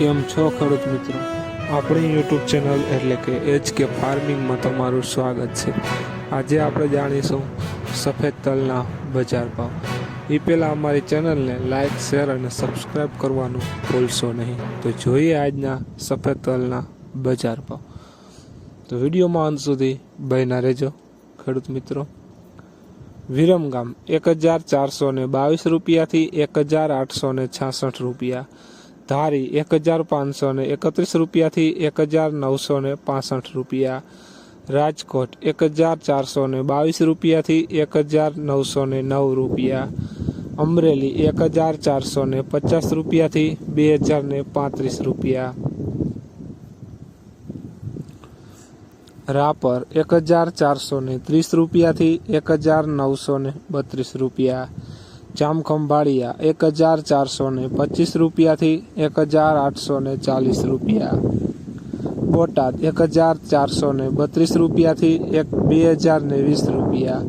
કેમ છો ખેડૂત મિત્રો? આપણી યુટ્યુબ ચેનલ એટલે કે એચ કે ફાર્મિંગમાં તમારું સ્વાગત છે. આજે આપણે જાણીશું સફેદ તલના બજાર ભાવ. એ પહેલાં અમારી ચેનલને લાઇક શેર અને સબસ્ક્રાઈબ કરવાનું ભૂલશો નહીં. તો જોઈએ આજના સફેદ તલના બજાર ભાવ. તો વિડીયોમાં અંત સુધી બન્યા રહેજો, ખેડૂત મિત્રો. વિરમગામ એક હજાર ચારસો ને બાવીસ રૂપિયાથી એક હજાર આઠસો ને છાસઠ રૂપિયા. ધારી એક હજાર પાંચસો ને એકત્રીસ રૂપિયાથી એક હજાર નવસો ને પાસઠ રૂપિયા. રાજકોટ એક હજાર ચારસો ને બાવીસ રૂપિયાથી એક હજાર નવસો ને નવ રૂપિયા. અમરેલી એક હજાર ચારસો ને પચાસ રૂપિયાથી બે હજાર ને પાંત્રીસ રૂપિયા. રાપર એક હજાર ચારસો ને ત્રીસ રૂપિયાથી એક હજાર નવસો ને બત્રીસ રૂપિયા. જામખંભાળિયા એક હજાર ચારસો ને પચીસ રૂપિયાથી એક હજાર આઠસો ને ચાલીસ રૂપિયા. બોટાદ એક હજાર ચારસો ને બત્રીસ રૂપિયાથી એક બે હજાર ને વીસ રૂપિયા.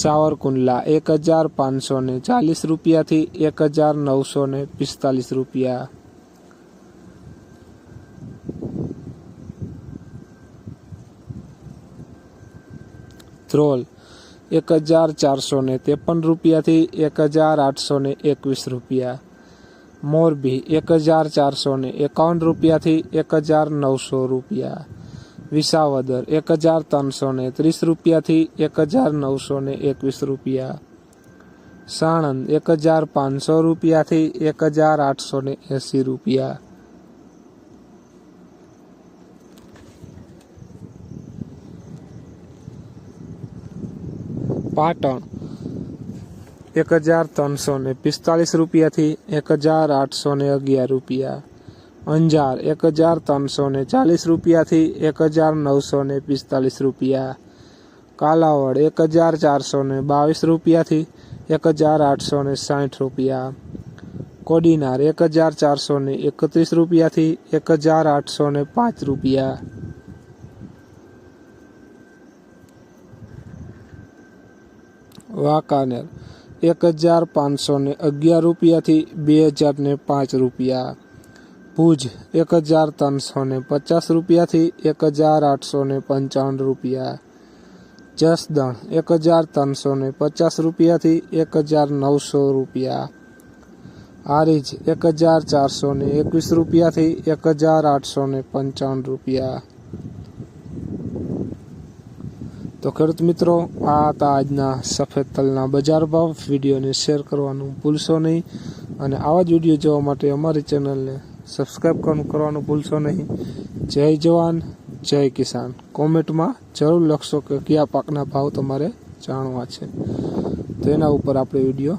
સાવરકુંડલા એક હજાર પાંચસો ને ચાલીસ રૂપિયાથી એક હજાર નવસો ને પિસ્તાલીસ રૂપિયા. ધ્રોલ એક હજાર ચારસો ને ત્રેપન રૂપિયાથી એક હજાર આઠસો ને એકવીસ રૂપિયા. મોરબી એક હજાર ચારસો ને એકાવન રૂપિયાથી એક હજાર નવસો રૂપિયા. વિસાવદર એક હજાર ત્રણસો ને ત્રીસ રૂપિયાથી એક હજાર નવસો ને એકવીસ રૂપિયા. સાણંદ એક હજાર પાંચસો રૂપિયાથી એક હજાર આઠસો ને એંસી રૂપિયા. પાટણ. એક હજાર ત્રણસો ને પિસ્તાલીસ રૂપિયાથી એક હજાર આઠસો ને અગિયાર રૂપિયા. અંજાર એક હજાર ત્રણસો ને ચાલીસ રૂપિયાથી એક હજાર નવસો ને પિસ્તાલીસ રૂપિયા. કાલાવડ એક હજાર ચારસો ને બાવીસ રૂપિયાથી એક હજાર આઠસો ને સાઠ રૂપિયા. કોડીનાર એક હજાર ચારસો ને એકત્રીસ રૂપિયાથી એક હજાર આઠસો ને પાંચ રૂપિયા. વાંકાનેર. એક હજાર પાંચસો ને અગિયાર રૂપિયાથી બે હજાર ને પાંચ રૂપિયા. ભુજ, એક હજાર ત્રણસો ને પચાસ રૂપિયાથી એક હજાર આઠસો ને પંચાવન રૂપિયા. જસદણ, એક હજાર ત્રણસો ને પચાસ રૂપિયાથી એક હજાર નવસો રૂપિયા. હારીજ, એક હજાર ચારસો ને એકવીસ રૂપિયાથી એક હજાર આઠસો ને પંચાવન રૂપિયા. તો ખેડૂત મિત્રો, આ હતા આજના સફેદ તલના બજાર ભાવ. વિડીયોને શેર કરવાનું ભૂલશો નહીં અને આવા જ વીડિયો જોવા માટે અમારી ચેનલને સબસ્ક્રાઈબ કરવાનું ભૂલશો નહીં. જય જવાન, જય કિસાન. કોમેન્ટમાં જરૂર લખશો કે કયા પાકના ભાવ તમારે જાણવા છે. તો એના ઉપર આપણે વીડિયો